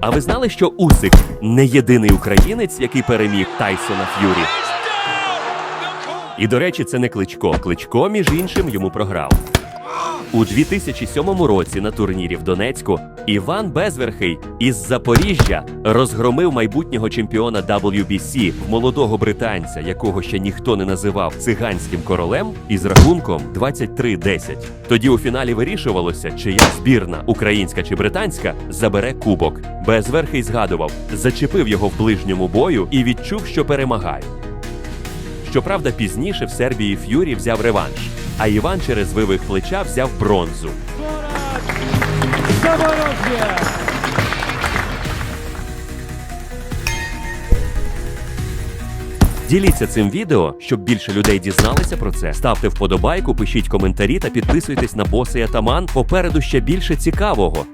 А ви знали, що Усик не єдиний українець, який переміг Тайсона Ф'юрі? І до речі, це не Кличко. Кличко, між іншим, йому програв. У 2007 році на турнірі в Донецьку Іван Безверхий із Запоріжжя розгромив майбутнього чемпіона WBC, молодого британця, якого ще ніхто не називав циганським королем, із рахунком 23-10. Тоді у фіналі вирішувалося, чия збірна, українська чи британська, забере кубок. Безверхий згадував, зачепив його в ближньому бою і відчув, що перемагає. Щоправда, пізніше в Сербії Ф'юрі взяв реванш, а Іван через вивих плеча взяв бронзу. Діліться цим відео, щоб більше людей дізналися про це. Ставте вподобайку, пишіть коментарі та підписуйтесь на боси Атаман. Попереду ще більше цікавого.